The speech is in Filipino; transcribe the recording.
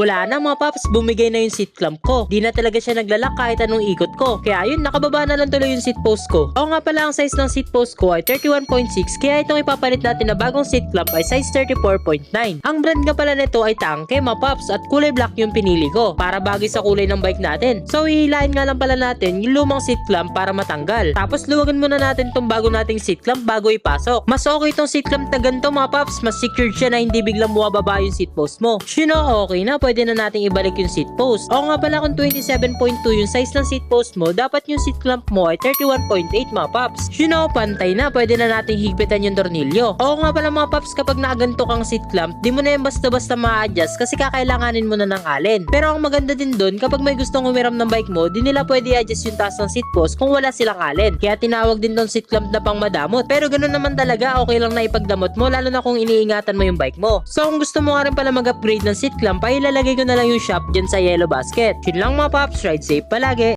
Wala na mga paps, bumigay na yung seat clamp ko. Di na talaga siya naglalak kahit anong ikot ko. Kaya yun, nakababa na lang tuloy yung seat post ko. Oo nga pala, ang size ng seat post ko ay 31.6 kaya itong ipapalit natin na bagong seat clamp ay size 34.9. Ang brand nga pala nito ay Tangke mga paps at kulay black yung pinili ko para bagay sa kulay ng bike natin. So hihilahin nga lang pala natin yung lumang seat clamp para matanggal. Tapos luwagan muna natin tong bago nating seat clamp bago ipasok. Mas okay tong seat clamp na ganito mga paps, mas secured siya na hindi biglang bumababa yung seat post mo. You know, okay na, pwede na nating ibalik yung seat post. Oo nga pala kung 27.2 yung size ng seat post mo, dapat yung seat clamp mo ay 31.8 mga paps. You know, pantay na, pwede na nating higpitan yung tornilyo. Oo nga pala mga paps, kapag nakaganto kang seat clamp, di mo na yan basta-basta ma-adjust kasi kakailanganin mo na ng alin. Pero ang maganda din doon, kapag may gustong umiram ng bike mo, di nila pwede i-adjust yung taas ng seat post kung wala silang alin. Kaya tinawag din tong seat clamp na pang madamot. Pero ganun naman talaga, okay lang na ipagdamot mo, lalo na kung iniingatan mo yung bike mo. So kung gusto mo nga rin pala mag-upgrade ng seat clamp, ay ilalagay ko na lang yung shop dyan sa yellow basket. Yun lang mga paps, ride safe palagi.